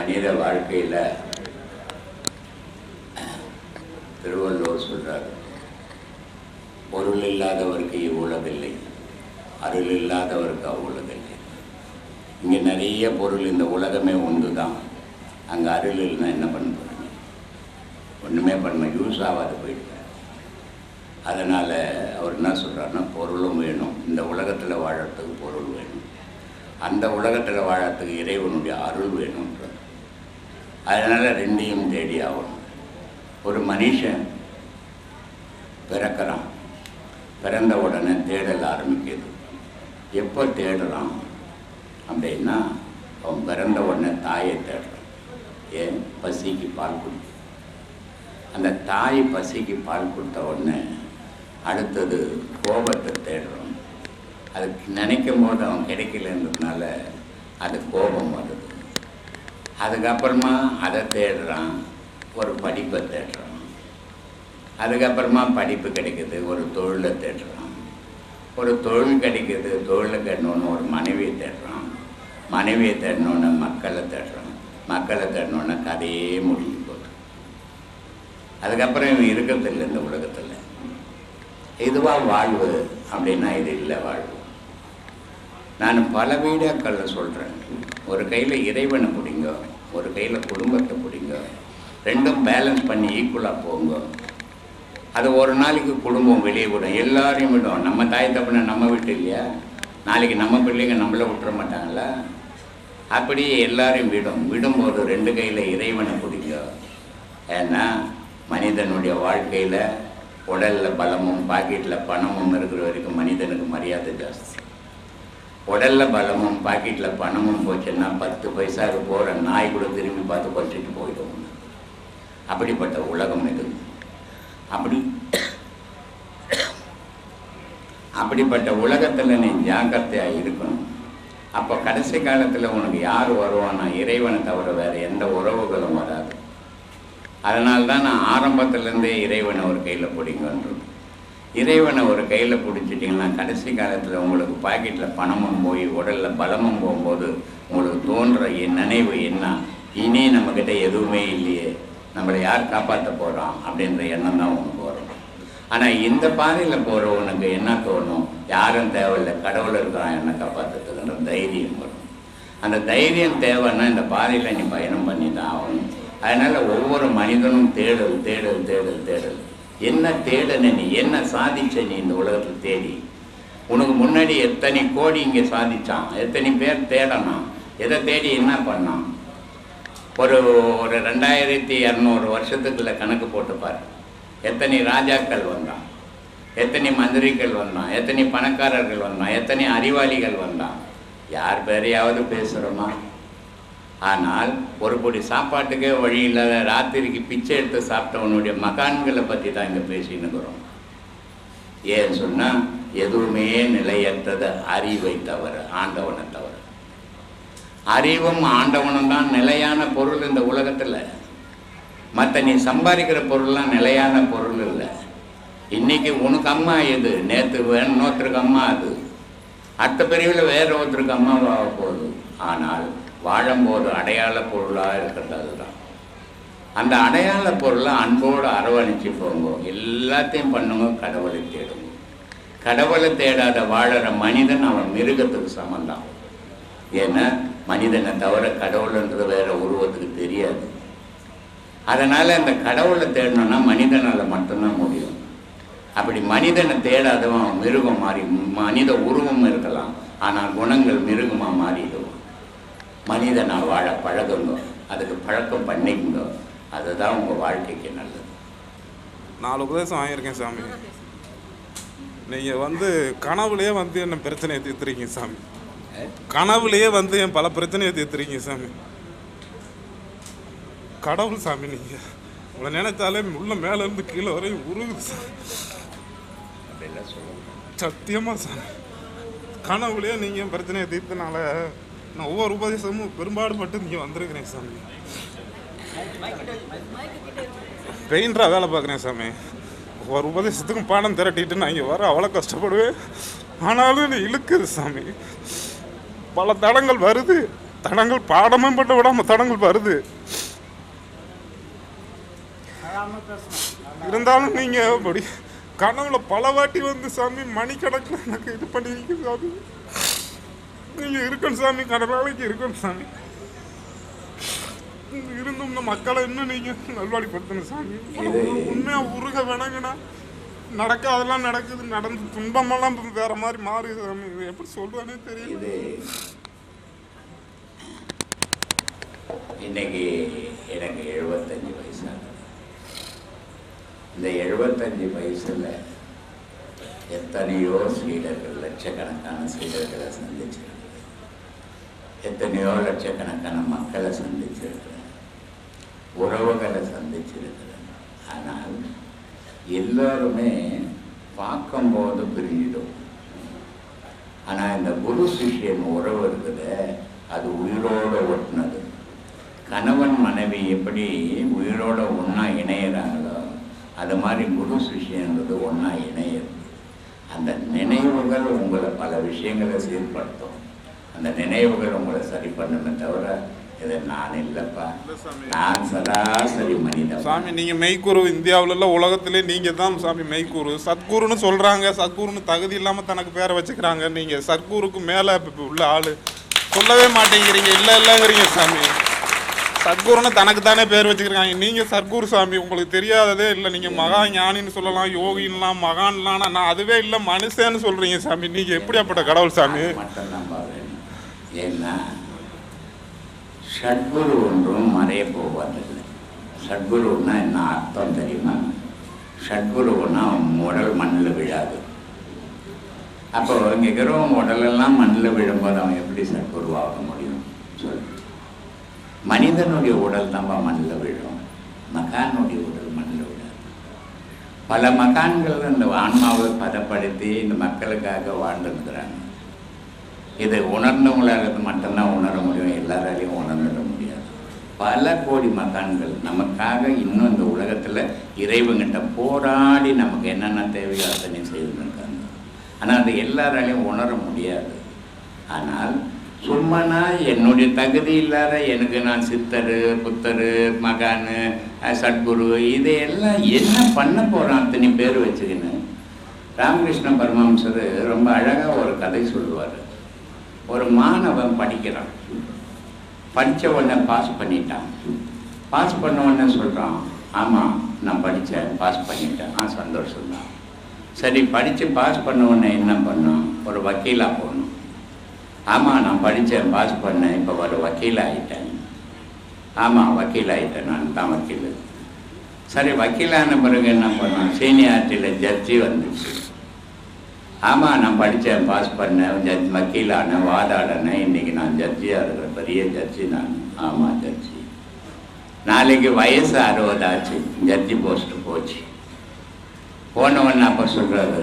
மனித வாழ்க்கையில் திருவள்ளுவர் சொல்றார் பொருள் இல்லாதவருக்கு இவ்வுலகில்லை அருள் இல்லாதவருக்கு அவ்வுலகில்லை. இங்கே நிறைய பொருள் இந்த உலகமே ஒன்று தான் அங்கே அருள் இல்லைன்னா என்ன பண்ண போகிறீங்க ஒன்றுமே பண்ண யூஸ் ஆகாது போயிட்டு அதனால் அவர் என்ன சொல்கிறாருன்னா பொருளும் வேணும். இந்த உலகத்தில் வாழறதுக்கு பொருள் வேணும். அந்த உலகத்தில் வாழறதுக்கு இறைவனுடைய அருள் வேணும்ன்றது அதனால் ரெண்டையும் தேடி ஆகணும். ஒரு மனுஷன் பிறக்கிறான். பிறந்த உடனே தேடல் ஆரம்பிக்குது. எப்போ தேடுறான் அப்படின்னா அவன் பிறந்த உடனே தாயை தேடுறான். ஏன்? பசிக்கு பால் குடி அந்த தாய் பசிக்கு பால் கொடுத்த உடனே அடுத்தது கோபத்தை தேடுறோம் அது நினைக்கும் போது அவன் கிடைக்கலன்றதுனால அது கோபம் வருது. அதுக்கப்புறமா அதை தேடுறான் ஒரு படிப்பை தேடுறான். அதுக்கப்புறமா படிப்பு கிடைக்குது ஒரு தொழிலை தேடுறான். ஒரு தொழில் கிடைக்குது தொழிலை தேடணுன்னு ஒரு மனைவியை தேடுறான். மனைவியை தேடணுன்னு மக்களை தேடுறான். மக்களை தேடணுன்னு கதையே முடிஞ்சு போகுது. அதுக்கப்புறம் இவன் இருக்கிறதில்ல இந்த உலகத்தில். இதுவாக வாழ்வு அப்படின்னா இது இல்லை வாழ்வு. நான் பல வீடியோக்களில் சொல்கிறேன் ஒரு கையில் இறைவனை பிடிங்க. ஒரு கையில் குடும்பத்தை பிடிங்க. ரெண்டும் பேலன்ஸ் பண்ணி ஈக்குவலாக போங்க. அது ஒரு நாளைக்கு குடும்பம் வெளியே விடும் எல்லாரையும் விடும். நம்ம தாய் தப்பனை நம்ம வீட்டு இல்லையா? நாளைக்கு நம்ம பிள்ளைங்க நம்மளை விட்டுற மாட்டாங்களா? அப்படியே எல்லாரையும் விடும். விடும்போது ரெண்டு கையில் இறைவனை பிடிங்க. ஏன்னா மனிதனுடைய வாழ்க்கையில் உடலில் பலமும் பாக்கெட்டில் பணமும் இருக்கிற வரைக்கும் மனிதனுக்கு மரியாதை ஜாஸ்தி. உடல்ல பலமும் பாக்கெட்டில் பணமும் போச்சுன்னா பத்து பைசாவுக்கு போகிற நாய் கூட திரும்பி பார்த்து பறிச்சுட்டு போயிடும். அப்படிப்பட்ட உலகம் இது. அப்படி அப்படிப்பட்ட உலகத்தில் நீ ஜாக்கிரதையாக இருக்கணும். அப்போ கடைசி காலத்தில் உனக்கு யார் வருவானா இறைவனை தவிர வேறு எந்த உறவுகளும் வராது. அதனால்தான் நான் ஆரம்பத்துலேருந்தே இறைவனை ஒரு கையில் பிடிங்கன்றது. இறைவனை ஒரு கையில் பிடிச்சிட்டிங்கன்னா கடைசி காலத்தில் உங்களுக்கு பாக்கெட்டில் பணமும் போய் உடலில் பலமும் போகும்போது உங்களுக்கு தோன்ற என் நினைவு என்ன? இனி நம்மக்கிட்ட எதுவுமே இல்லையே. நம்மளை யார் காப்பாற்ற போகிறோம் அப்படின்ற எண்ணம் தான் உனக்கு வரும். ஆனால் இந்த பாதையில் போகிறவனுக்கு என்ன தோணும்? யாரும் தேவையில்லை. கடவுள் இருக்கிறான். என்னை காப்பாற்றுறதுன்ற தைரியம் வரும். அந்த தைரியம் தேவைன்னா இந்த பாதையில் நீ பயணம் பண்ணி தான் ஆகணும். அதனால் ஒவ்வொரு மனிதனும் தேடல் தேடல் தேடல் தேடல். என்ன தேடன நீ என்ன சாதிச்ச நீ இந்த உலகத்தில் தேடி? உனக்கு முன்னாடி எத்தனை கோடி இங்கே சாதித்தான் எத்தனை பேர் தேடணும் எதை தேடி என்ன பண்ணான்? ஒரு ஒரு ரெண்டாயிரத்தி இரநூறு வருஷத்துக்குள்ள கணக்கு போட்டுப்பார் எத்தனை ராஜாக்கள் வந்தான்? எத்தனை மந்திரிகள் வந்தான்? எத்தனை பணக்காரர்கள் வந்தான்? எத்தனை அறிவாளிகள் வந்தான்? யார் பேரையாவது பேசுகிறோமா ஆனால் ஒரு பொடி சாப்பாட்டுக்கே வழி இல்லாத ராத்திரிக்கு பிச்சை எடுத்து சாப்பிட்டவனுடைய மகான்களை பற்றி தான் இங்கே பேசினுக்கிறோம் ஏன் சொன்னால் எதுவுமே நிலையற்றது அறிவை தவிர ஆண்டவனை தவிர அறிவும் ஆண்டவனும் தான் நிலையான பொருள் இந்த உலகத்தில். மற்ற நீ சம்பாதிக்கிற பொருள்லாம் நிலையான பொருள் இல்லை. இன்னைக்கு உனக்கு அம்மா எது? நேற்று வேணும் இன்னொருத்தருக்கு அம்மா அது. அடுத்த பிரிவில் வேற ஒருத்தருக்கு அம்மாவாக போகுது ஆனால் வாழும்போது அடையாள பொருளாக இருக்கிறது அதுதான் அந்த அடையாள பொருளை அன்போடு அரவணைச்சு போங்க எல்லாத்தையும் பண்ணுங்க கடவுளை தேடுங்க. கடவுளை தேடாத வாழற மனிதன் அவன் மிருகத்துக்கு சமந்தான். ஏன்னா மனிதனை தவிர கடவுள்ன்றது வேற உருவத்துக்கு தெரியாது. அதனால் அந்த கடவுளை தேடணும்னா மனிதனால் மட்டும்தான் முடியும். அப்படி மனிதனை தேடாதவன் மிருகம் மாறி மனித உருவம் இருக்கலாம். ஆனால் குணங்கள் மிருகமாக மாறிடும். மனிதனை வாழ பழகுங்க அதுக்கு பழக்கம் பண்ணிக்கங்க அதுதான் உங்கள் வாழ்க்கைக்கு நல்லது. நாலு உபதேசம் வாங்கியிருக்கேன் சாமி. நீங்கள் வந்து கனவுலயே வந்து என்ன பிரச்சனையை தீர்த்துறீங்க சாமி. கனவுலயே வந்து என் பல பிரச்சனையை தீர்த்துறீங்க சாமி. கடவுள் சாமி நீங்க. உங்களை நினைச்சாலே உள்ள மேல இருந்து கீழே வரையும் உருகுது சாமி. அப்படிலாம் சொல்லுங்க. சத்தியமா சாமி. கனவுலயே நீங்க என் பிரச்சனையை தீர்த்தனால நான் ஒவ்வொரு உபதேசமும் பெரும்பாடுபட்டு இங்கே வந்திருக்கிறேன் சாமி. பெயிண்டராக வேலை பார்க்குறேன் சாமி. ஒவ்வொரு உபதேசத்துக்கும் பாடம் திரட்டிட்டு நான் இங்கே வர அவ்வளோ கஷ்டப்படுவேன். ஆனாலும் இது இழுக்குது சாமி. பல தடங்கள் வருது. தடங்கள் பாடமும் பட்டு விடாம தடங்கள் வருது. இருந்தாலும் நீங்கள் அப்படி கனவுல பல வாட்டி வந்து சாமி மணிக்கணக்கில் எனக்கு இது பண்ணிருக்கீங்க சாமி. நீங்க இருக்கணும் சாமி கடவுளைக்கு இருக்கணும் சாமி. இருந்தும் இந்த மக்களை இன்னும் நீங்க நல்வாடிப்படுத்தணும் சாமி. இது- உண்மையா உருக வேணாங்கண்ணா. நடக்க அதெல்லாம் நடக்குது. நடந்து துன்பமெல்லாம் வேற மாதிரி மாறுது. சாமி இது எப்படி சொல்றேனே தெரியல. இன்னைக்கு எனக்கு எழுபத்தஞ்சு வயசு இந்த எழுபத்தஞ்சு வயசுல எத்தனையோ சீடர்கள் லட்சக்கணக்கான சீடர்களை சந்திச்சிருக்கிறேன் எத்தனையோ லட்சக்கணக்கான மக்களை சந்திச்சிருக்கிறேன். உறவுகளை சந்திச்சிருக்கிறேன். ஆனால் எல்லோருமே பார்க்கும்போது பிரிஞ்சிடும் ஆனால் இந்த குரு சிஷ்யன் உறவு இருக்குது அது உயிரோட ஒட்டினது. கணவன் மனைவி எப்படி உயிரோட ஒன்றா இணையிறாங்களோ அது மாதிரி குரு சிஷ்யன்றது ஒன்றா இணையிறது. அந்த நினைவுகள் உங்களை பல விஷயங்களை சீர்படுத்தும். அந்த நினைவுகள் உங்களை சரி பண்ணுமே தவிர இது நான் இல்லைப்பா. நான் சராசரி மனிதன். சாமி நீங்க மெய்க்குரு. இந்தியாவுல இல்ல உலகத்திலே நீங்க தான் சாமி மெய்க்குரு. சத்குருன்னு சொல்றாங்க. சத்குருன்னு தகுதி இல்லாம தனக்கு பேரை வச்சுக்கிறாங்க. நீங்க சத்குருக்கு மேல இப்ப உள்ள ஆளு. சொல்லவே மாட்டேங்கிறீங்க. இல்ல இல்லங்கிறீங்க சாமி. சத்குருன்னு தனக்கு தானே பேர் வச்சுக்கிறாங்க. நீங்க சத்குரு சாமி. உங்களுக்கு தெரியாததே இல்லை. நீங்க மகா ஞானின்னு சொல்லலாம் யோகின்லாம் மகான்லாம். நான் அதுவே இல்லை மனுஷன்னு சொல்றீங்க சாமி. நீங்க எப்படியாப்பட்ட கடவுள் சாமி அது மட்டும் நம்ப வேணும் ஏன்னா சட்குரு ஒன்றும் மறைய போவதில்லை. சட்குருன்னா என்ன அர்த்தம் தெரியுமா? சட்குருன்னா உடல் மண்ணில் விழாது. அப்போ இங்கே இருக்கிறவங்க உடலெல்லாம் மண்ணில் விழும்போது அவன் எப்படி சட்குருவாக முடியும்? சொல் மனிதனுடைய உடல் தான் மண்ணில் விழும். மகானுடைய உடல் மண்ணில் விழாது. பல மகான்கள் இந்த ஆன்மாவை பதப்படுத்தி இந்த மக்களுக்காக வாழ்ந்துருக்கிறாங்க இதை உணர்ந்தவங்களால மட்டும்தான் உணர முடியும் எல்லாராலையும் உணர்ந்துட முடியாது. பல கோடி மகான்கள் நமக்காக இன்னும் இந்த உலகத்தில் இறைவங்கிட்ட போராடி நமக்கு என்னென்ன தேவையோ அத்தனை செய்திருக்காங்க. ஆனால் அது எல்லாராலையும் உணர முடியாது. ஆனால் சும்மானா என்னுடைய தகுதி இல்லாத எனக்கு நான் சித்தர் புத்தர் மகானு சத்குரு இதையெல்லாம் என்ன பண்ண போகிறான் அத்தனை பேர் வச்சுக்கின்னு? ராமகிருஷ்ண பரமஹம்சர் ரொம்ப அழகாக ஒரு கதை சொல்லுவார். ஒரு மாணவன் படிக்கிறான். படித்த உடனே பாஸ் பண்ணிட்டான். பாஸ் பண்ண உடனே சொல்கிறான் ஆமாம் நான் படித்தேன் பாஸ் பண்ணிட்டேன். ஆ சந்தோஷம் தான் சரி படித்து பாஸ் பண்ண உடனே என்ன பண்ணோம் ஒரு வக்கீலாக போகணும். ஆமாம் நான் படித்தேன் பாஸ் பண்ணேன் இப்போ ஒரு வக்கீல் ஆகிட்டேன் ஆமாம் வக்கீல் ஆகிட்டேன் நான் தான் வக்கீல். சரி வக்கீலான பிறகு என்ன பண்ணோம் சீனியாரிட்டியில் ஜட்ஜி வந்துச்சு. ஆமாம் நான் படித்தேன் பாஸ் பண்ணேன் ஜட்ஜ் வக்கீலானேன் வாதாடினேன் இன்றைக்கி நான் ஜட்ஜியாக இருக்கிறேன் பெரிய ஜட்ஜி நான். ஆமாம் ஜட்ஜி நாளைக்கு வயசு அறுபதாச்சு ஜட்ஜி போஸ்ட்டு போச்சு. போனவன் அப்போ சொல்கிறாரு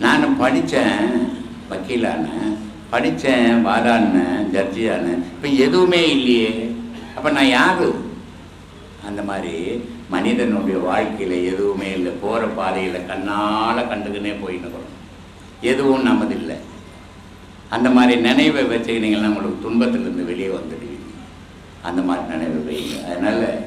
நான் படித்தேன் வக்கீலானேன் படித்தேன் வாதாடினேன் ஜட்ஜியானேன் இப்போ எதுவுமே இல்லையே. அப்போ நான் யாரு? அந்த மாதிரி மனிதனுடைய வாழ்க்கையில் எதுவுமே இல்லை. போகிற பாதையில் கண்ணால் கண்டுக்குன்னே போயின்னு எதுவும் நமதில்லை. அந்த மாதிரி நினைவை வச்சுக்கினீங்கன்னா உங்களுக்கு துன்பத்திலிருந்து வெளியே வந்துடுவீங்க. அந்த மாதிரி நினைவை வைங்க. அதனால்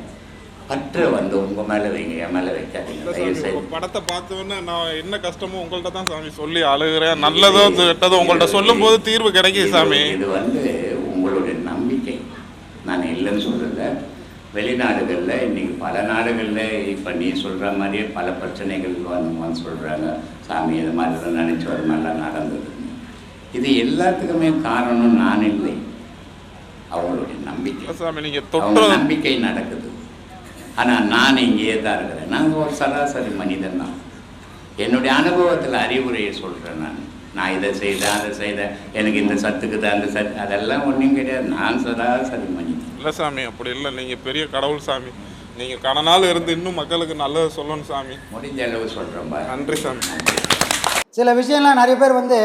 பற்றை வந்து உங்கள் மேலே வைங்க என் மேலே வைக்காதீங்க. உங்க படத்தை பார்த்த உடனே நான் என்ன கஷ்டமோ உங்கள்ட்ட தான் சாமி சொல்லி அழுகிறேன். நல்லதோ கெட்டதோ உங்கள்ட்ட சொல்லும் போது தீர்வு கிடைக்குது சாமி. இது- வந்து உங்களுடைய நம்பிக்கை. நான் இல்லைன்னு சொல்லல வெளிநாடுகளில் இன்னைக்கு பல நாடுகளில் இப்போ நீ சொல்கிற மாதிரியே பல பிரச்சனைகள் வந்து சொல்கிறாங்க சாமி இது மாதிரி தான் நினச்சி ஒரு மாதிரிலாம் நடந்தது. இது எல்லாத்துக்குமே காரணம் நான் இல்லை. அவங்களுடைய நம்பிக்கை. அவங்க நம்பிக்கை நடக்குது. ஆனால் நான் இங்கேயே தான் இருக்கிறேன். நான் ஒரு சராசரி மனிதன் தான். என்னுடைய அனுபவத்தில் அறிவுரையை சொல்கிறேன் நான். நான் இதை செய்தேன் அதை செய்தேன். எனக்கு இந்த சத்துக்குது அந்த சத்து அதெல்லாம் ஒன்றும் கிடையாது. நான் சதா சரி பண்ணிட்டேன் இல்லை சாமி அப்படி இல்லை. நீங்கள் பெரிய கடவுள் சாமி. நீங்கள் கடனால் இருந்து இன்னும் மக்களுக்கு நல்லது சொல்லணும் சாமி. முடிஞ்ச அளவு சொல்கிறேன் நன்றி சாமி. சில விஷயம்லாம் நிறைய பேர் வந்து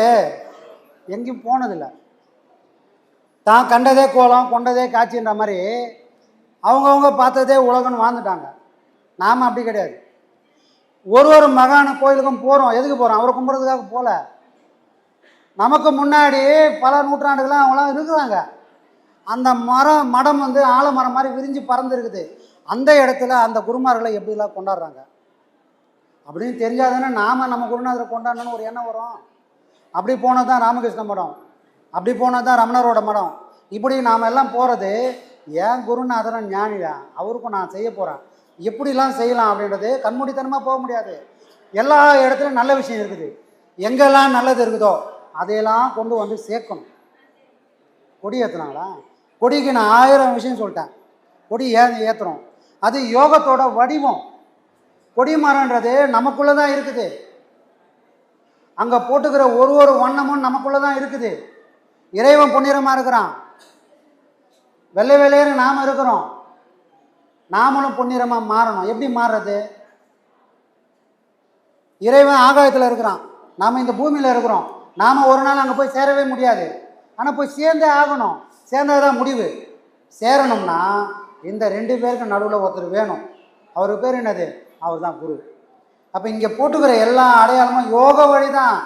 எங்கேயும் போனதில்லை. தான் கண்டதே கோலம் கொண்டதே காட்சின்ற மாதிரி அவங்கவுங்க பார்த்ததே உலகம்னு வாழ்ந்துட்டாங்க. நாம் அப்படி கிடையாது. ஒரு ஒரு மகான கோயிலுக்கும் போகிறோம் எதுக்கு போகிறோம் அவரை கும்பிட்றதுக்காக போகல நமக்கு முன்னாடி பல நூற்றாண்டுகளாக அவங்களாம் இருக்கிறாங்க. அந்த மரம் மடம் வந்து ஆலமரம் மாதிரி விரிஞ்சு பறந்துருக்குது. அந்த இடத்துல அந்த குருமார்களை எப்படிலாம் கொண்டாடுறாங்க? அப்படின்னு தெரிஞ்சாதானே நாம நம்ம குருநாதரை கொண்டாடணும்னு ஒரு எண்ணம் வரும். அப்படி போனது தான் ராமகிருஷ்ண மடம். அப்படி போனது தான் ரமணரோட மடம். இப்படி நாம் எல்லாம் போகிறது ஏன் குருநாதரன் ஞானிதான் அவருக்கும் நான் செய்ய போகிறேன் எப்படிலாம் செய்யலாம் அப்படின்றது கண்மூடித்தனமாக போக முடியாது. எல்லா இடத்துலையும் நல்ல விஷயம் இருக்குது. எங்கெல்லாம் நல்லது இருக்குதோ அதையெல்லாம் கொண்டு வந்து சேர்க்கணும். கொடி ஏற்றுனாங்களா கொடிக்கு நான் ஆயிரம் விஷயம் சொல்லிட்டேன். கொடி ஏ ஏற்றுறோம் அது யோகத்தோட வடிவம். கொடி மரன்றது நமக்குள்ளே தான் இருக்குது. அங்கே போட்டுக்கிற ஒரு ஒரு வண்ணமும் நமக்குள்ளே தான் இருக்குது. இறைவன் பொன்னிறமாக இருக்கிறான். வெள்ளை வெள்ளையன்னு நாம் இருக்கிறோம். நாமளும் பொன்னிறமாக மாறணும். எப்படி மாறுறது? இறைவன் ஆகாயத்தில் இருக்கிறான். நாம் இந்த பூமியில் இருக்கிறோம். நாம் ஒரு நாள் அங்கே போய் சேரவே முடியாது. ஆனால் போய் சேர்ந்தே ஆகணும். சேர்ந்தது தான் முடிவு. சேரணும்னா இந்த ரெண்டு பேருக்கு நடுவில் ஒருத்தர் வேணும். அவர் பேர் என்னது? அவர் தான் குரு. அப்போ இங்கே போட்டுக்கிற எல்லா அடையாளமும் யோக வழி தான்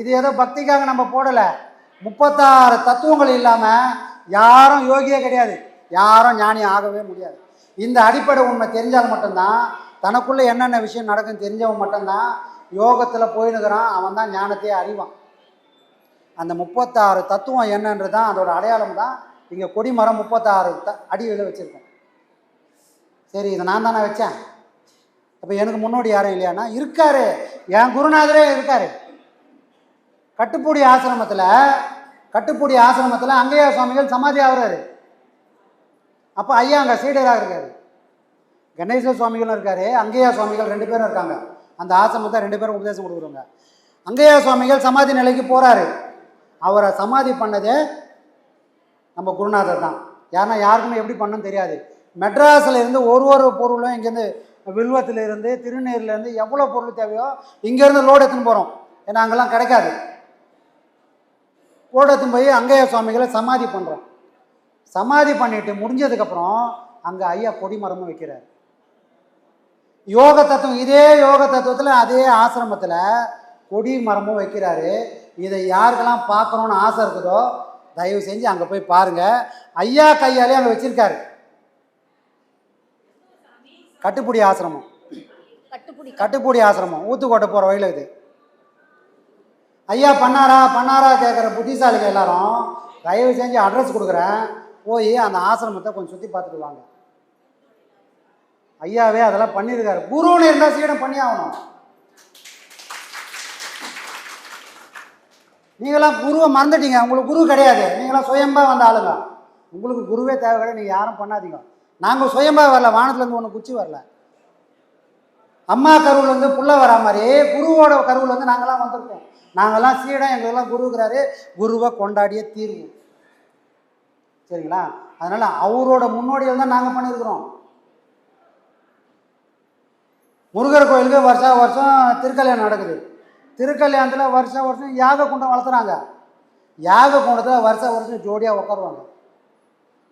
இது ஏதோ பக்திக்காக நம்ம போடலை. முப்பத்தாறு தத்துவங்கள் இல்லாமல் யாரும் யோகியே கிடையாது. யாரும் ஞானி ஆகவே முடியாது. இந்த அடிப்படை உண்மை தெரிஞ்சால் மட்டும்தான் தனக்குள்ளே என்னென்ன விஷயம் நடக்குன்னு தெரிஞ்சவன் மட்டும்தான் யோகத்தில் போயினுக்கிறான் அவன் தான் ஞானத்தையே அறிவான். அந்த முப்பத்தாறு தத்துவம் என்னன்றது தான் அதோட அடையாளம் தான் இங்கே கொடிமரம் முப்பத்தாறு த அடியில் வச்சுருக்கேன். சரி இதை நான் தானே வச்சேன்? அப்போ எனக்கு முன்னோடி யாரும் இல்லையானா? இருக்காரு. என் குருநாதரே இருக்காரு. கட்டுப்பூடி ஆசிரமத்தில் கட்டுப்பூடி ஆசிரமத்தில் அங்கேயா சுவாமிகள் சமாதி ஆகுறாரு. அப்போ ஐயா அங்கே சீடராக இருக்காரு. கணேச சுவாமிகளும் இருக்காரு. அங்கேயா சுவாமிகள் ரெண்டு பேரும் இருக்காங்க. அந்த ஆசிரமத்தை ரெண்டு பேரும் உபதேசம் கொடுக்குறோங்க அங்கேயா சுவாமிகள் சமாதி நிலைக்கு போகிறாரு அவரை சமாதி பண்ணதே நம்ம குருநாதர் தான். யாருன்னா யாருக்குமே எப்படி பண்ணணும்னு தெரியாது. மெட்ராஸில் இருந்து ஒரு ஒரு பொருளும் இங்கேருந்து வில்வத்தில் இருந்து திருநீர்லேருந்து எவ்வளோ பொருள் தேவையோ இங்கேருந்து லோடு எடுத்துன்னு போகிறோம் ஏன்னா அங்கெல்லாம் கிடைக்காது. லோடு எடுத்துன்னு போய் அங்கைய சுவாமிகளை சமாதி பண்ணுறோம் சமாதி பண்ணிட்டு முடிஞ்சதுக்கப்புறம் அங்கே ஐயா கொடிமரமும் வைக்கிறார். யோக தத்துவம் இதே யோக தத்துவத்தில் அதே ஆசிரமத்தில் கொடி மரமும் வைக்கிறாரு. இதை யாருக்கெல்லாம் பார்க்கணுன்னு ஆசை இருக்குதோ தயவு செஞ்சு அங்கே போய் பாருங்க. ஐயா கையாலே அங்கே வச்சிருக்காரு. கட்டுப்புடி ஆசிரமம். கட்டுப்புடி. கட்டுப்புடி ஆசிரமம். ஊத்துக்கோட்டை போகிற வழியில் இது. ஐயா பண்ணாரா? பண்ணாரா கேட்குற புத்திசாலிங்க எல்லாரும் தயவு செஞ்சு அட்ரஸ் கொடுக்குறேன். போய் அந்த ஆசிரமத்தை கொஞ்சம் சுற்றி பார்த்துட்டு வாங்க. ஐயாவே அதெல்லாம் பண்ணியிருக்காரு. குருன்னு இருந்தால் சீடம் பண்ணி ஆகணும். நீங்களாம் குருவை மறந்துட்டீங்க. உங்களுக்கு குரு கிடையாது. நீங்களாம் சுயம்பா வந்த ஆளுங்க. உங்களுக்கு குருவே தேவை கிடையாது நீங்கள் யாரும் பண்ணாதீங்க. நாங்கள் சுயம்பா வரல. வானத்துலேருந்து ஒன்று குச்சி வரல. அம்மா கருவிலேருந்து புள்ள வரா மாதிரி குருவோட கருவில் வந்து நாங்களாம் வந்திருக்கோம். நாங்கள்லாம் சீடம் எங்களுக்கெல்லாம் குரு குருவை கொண்டாடிய தீர்வு சரிங்களா? அதனால் அவரோட முன்னோடிகள் தான் நாங்கள் பண்ணியிருக்கிறோம். முருகர் கோயிலுக்கு வருஷம் வருஷம் திருக்கல்யாணம் நடக்குது. திருக்கல்யாணத்தில் வருஷம் வருஷம் யாக குண்டம் வளர்த்துறாங்க. யாக குண்டத்தில் வருஷம் வருஷம் ஜோடியாக உட்காருவாங்க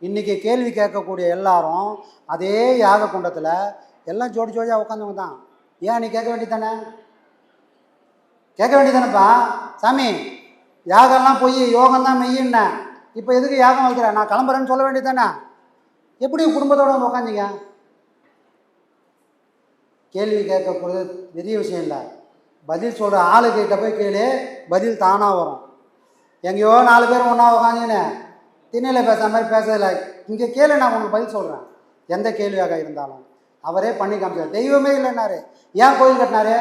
இன்றைக்கி கேள்வி கேட்கக்கூடிய எல்லாரும் அதே யாக குண்டத்தில் எல்லாம் ஜோடி ஜோடியாக உட்காந்தவங்க தான். ஏன் நீ கேட்க வேண்டியதானே கேட்க வேண்டியதானப்பா சாமி யாகம்லாம் போய் யோகம் தான் இப்போ எதுக்கு யாகம் வைக்கிறேன் நான் கிளம்புறேன்னு சொல்ல வேண்டியதானே எப்படி குடும்பத்தோடு வந்து உட்காந்தீங்க கேள்வி கேட்கக்கூடாது பெரிய விஷயம் இல்லை. பதில் சொல்கிற ஆளுக்கிட்ட போய் கேளு பதில் தானாக வரும். எங்கேயோ நாலு பேர் ஒன்றா உட்காந்துன்னு திண்ணையில் பேசுகிற மாதிரி பேசல. இங்கே கேளு நான் உங்களுக்கு பதில் சொல்கிறேன் எந்த கேள்வியாக இருந்தாலும். அவரே பண்ணி காமிச்சார். தெய்வமே இல்லைன்னாரு. ஏன் கோயில் கட்டினாரு?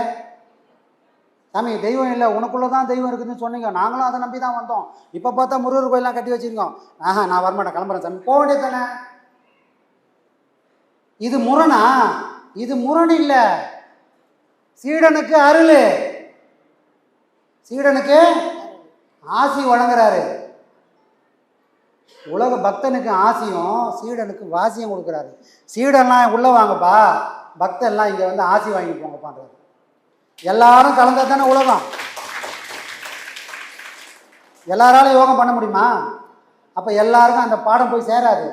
சாமி தெய்வம் இல்லை. உனக்குள்ளே தான் தெய்வம் இருக்குதுன்னு சொன்னீங்க. நாங்களும் அதை நம்பி தான் வந்தோம். இப்போ பார்த்தா முருகர் கோயிலாம் கட்டி வச்சிருக்கோம். ஆஹா நான் வரமாட்டேன். கிளம்புறேன் சாமி. போக வேண்டியது தானே? இது முரணா? இது முரண் இல்லை. சீடனுக்கு அருள். சீடனுக்கு ஆசி வழங்குறாரு. உலக பக்தனுக்கு ஆசியும் சீடனுக்கு வாசியும் கொடுக்குறாரு. சீடன்லாம் உள்ளே வாங்கப்பா. பக்தன்லாம் இங்கே வந்து ஆசி வாங்கி போங்கப்பான்றாரு எல்லாரும் கலந்தா தானே உலகம். எல்லாராலும் யோகம் பண்ண முடியுமா? அப்போ எல்லாருக்கும் அந்த பாடம் போய் சேராது.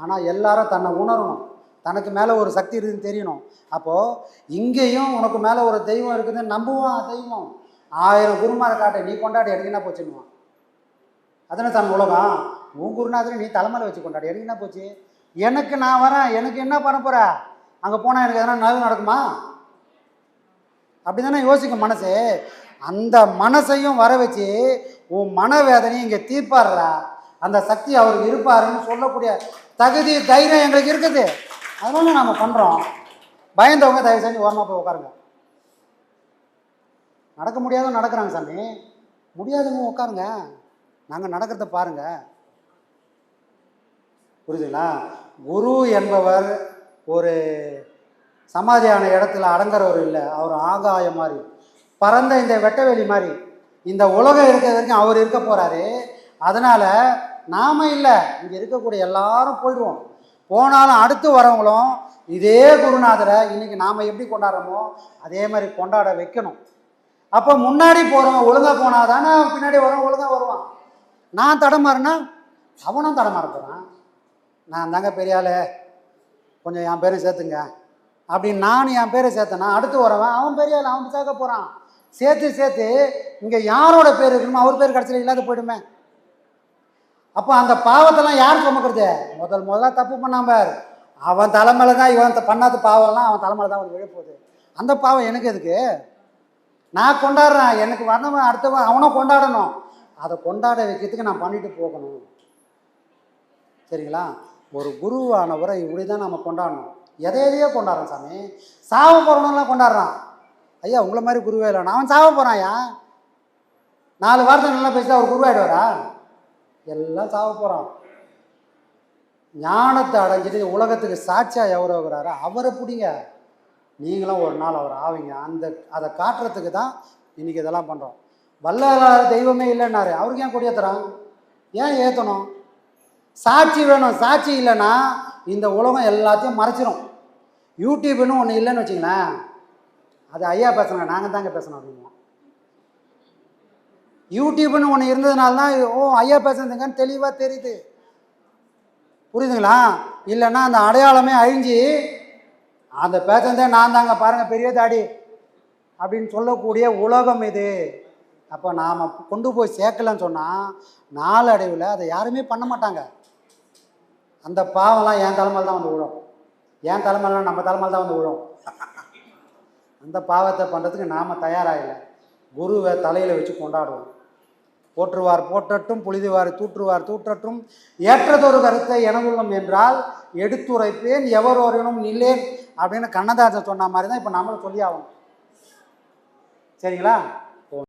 ஆனால் எல்லாரும் தன்னை உணரணும். தனக்கு மேலே ஒரு சக்தி இருக்குதுன்னு தெரியணும். அப்போது இங்கேயும் உனக்கு மேலே ஒரு தெய்வம் இருக்குதுன்னு நம்புவான் தெய்வம். ஆயிரம் குருமாரை காட்ட நீ கொண்டாடி எடுக்கினா போச்சுன்னுவான் அதனை தன் உலகம். உன் குருநாதரை நீ தலைமையில் வச்சு கொண்டாடி எடுக்கினா போச்சு? எனக்கு நான் வரேன் எனக்கு என்ன பண்ண போகிற அங்கே போனால் எனக்கு எதனா நல்லது நடக்குமா? அப்படி தானே யோசிக்கும் மனசு. அந்த மனசையும் வர வச்சு உன் மனவேதனையும் இங்கே தீர்ப்பாடுறா அந்த சக்தி அவருக்கு இருப்பாருன்னு சொல்லக்கூடிய தகுதி தைரியம் எங்களுக்கு இருக்குது. அதனால நம்ம பண்ணுறோம் பயந்தவங்க தயவு செஞ்சு ஓரமாக போய் உட்காருங்க. நடக்க முடியாதவங்க நடக்கிறாங்க சாமி. முடியாதவங்க உட்காருங்க. நாங்கள் நடக்கிறத பாருங்க. புரியுதுங்களா? குரு என்பவர் ஒரு சமாதியான இடத்துல அடங்குறவர் இல்லை. அவர் ஆகாயம் மாதிரி. பறந்த இந்த வெட்டவெளி மாதிரி. இந்த உலகம் இருக்கிற வரைக்கும் அவர் இருக்க போகிறாரு அதனால் நாம இல்லை. இங்கே இருக்கக்கூடிய எல்லாரும் போயிடுவோம். போனாலும் அடுத்து வரவங்களும் இதே குருநாதரை இன்னைக்கு நாம் எப்படி கொண்டாடுறோமோ அதே மாதிரி கொண்டாட வைக்கணும். அப்போ முன்னாடி போகிறவன் ஒழுங்காக போனால் தானே பின்னாடி வரவன் ஒழுங்காக வருவான். நான் தடமாறுனா அவனும் தடமாற போகிறான் நான் தாங்க பெரிய ஆளு. கொஞ்சம் என் பேரும் சேர்த்துங்க. அப்படின்னு நான் என் பேரை சேர்த்தேன்னா அடுத்து வரவன் அவன் பெரிய ஆள் அவன் சேர்க்க போகிறான் சேர்த்து சேர்த்து இங்கே யாரோட பேர் இருக்கணுமோ அவர் பேர் கடைசியில் இல்லாத போயிடுமே. அப்போ அந்த பாவத்தெல்லாம் யார் சுமக்கிறது? முதல் முதல்ல தப்பு பண்ணாம பார். அவன் தலைமையில தான் இவன் பண்ணாத பாவம்லாம் அவன் தலைமையில தான் அவனுக்கு விழப்போகுது. அந்த பாவம் எனக்கு எதுக்கு? நான் கொண்டாடுறேன். எனக்கு வந்தவன் அடுத்தவன் அவனும் கொண்டாடணும். அதை கொண்டாட வைக்கிறதுக்கு நான் பண்ணிட்டு போகணும். சரிங்களா? ஒரு குருவானவரை இப்படி தான் நம்ம கொண்டாடணும். எதை எதையோ கொண்டாடுறோம் சாமி. சாவ போகிறவனெல்லாம் கொண்டாடுறான். ஐயா உங்களை மாதிரி குருவே இல்லை. அவன் சாவ போகிறான்யா நாலு வார்த்தை நல்லா பேசிட்டு அவர் குருவாயிடுவாரா? எல்லாம் சாவ போகிறான் ஞானத்தை அடைஞ்சிட்டு உலகத்துக்கு சாட்சியாக எவர் ஆகுறாரோ அவரை பிடிங்க. நீங்களும் ஒரு நாள் அவர் ஆவீங்க. அந்த அதை காட்டுறதுக்கு தான் இன்னைக்கு இதெல்லாம் பண்ணுறோம் வல்லாத தெய்வமே இல்லைன்னாரு. அவருக்கு ஏன் கொடியேற்றுறான் ஏன் ஏற்றணும் சாட்சி வேணும். சாட்சி இல்லைன்னா இந்த உலகம் எல்லாத்தையும் மறைச்சிரும். யூடியூப்னு ஒன்று இல்லைன்னு வச்சிங்களேன் அது ஐயா பேசுனாங்க. நாங்கள் தாங்க பேசணும் அப்படின்னு யூடியூப்னு ஒன்று இருந்ததுனால தான் ஓ ஐயா பேசுறதுங்கன்னு தெளிவாக தெரியுது. புரியுதுங்களா? இல்லைன்னா அந்த அடையாளமே அழிஞ்சு அந்த பேசுறதே நான் தாங்க பாருங்கள் பெரிய தாடி அப்படின்னு சொல்லக்கூடிய உலகம் இது. அப்போ நாம் கொண்டு போய் சேர்க்கலன்னு சொன்னால் நாளடைவில் அதை யாருமே பண்ண மாட்டாங்க. அந்த பாவம்லாம் என் தலைமையில் தான் வந்து விழும். என் தலைமையிலாம் நம்ம தலைமையில் தான் வந்து விழும். அந்த பாவத்தை பண்ணுறதுக்கு நாம் தயாராகலை குருவை தலையில் வச்சு கொண்டாடுவோம். போற்றுவார் போற்றட்டும் புலிதுவார் தூற்றுவார் தூற்றட்டும். ஏற்றதொரு கருத்தை எனதுள்ளம் என்றால் எடுத்துரைப்பேன் எவரோரினும் நில்லேன் அப்படின்னு கண்ணதாசன் சொன்ன மாதிரி தான் இப்போ நம்மளும் சொல்லி ஆகணும் சரிங்களா?